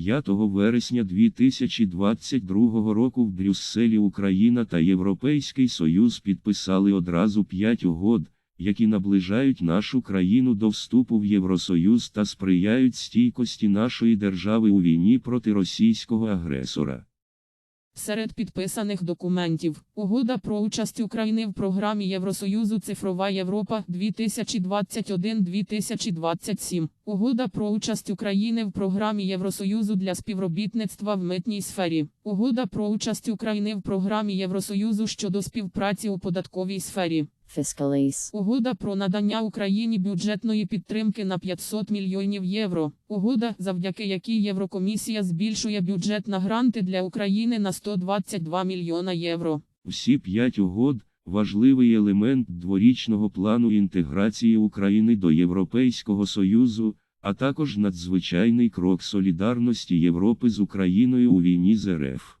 5 вересня 2022 року в Брюсселі Україна та Європейський Союз підписали одразу п'ять угод, які наближають нашу країну до вступу в Євросоюз та сприяють стійкості нашої держави у війні проти російського агресора. Серед підписаних документів Угода про участь України в програмі Євросоюзу Цифрова Європа 2021-2027. Угода про участь України в програмі Євросоюзу для співробітництва в митній сфері. Угода про участь України в програмі Євросоюзу щодо співпраці у податковій сфері. Fiscalise. Угода про надання Україні бюджетної підтримки на 500 мільйонів євро. Угода, завдяки якій Єврокомісія збільшує бюджет на гранти для України на 122 мільйона євро. Всі п'ять угод важливий елемент дворічного плану інтеграції України до Європейського Союзу, а також надзвичайний крок солідарності Європи з Україною у війні з РФ.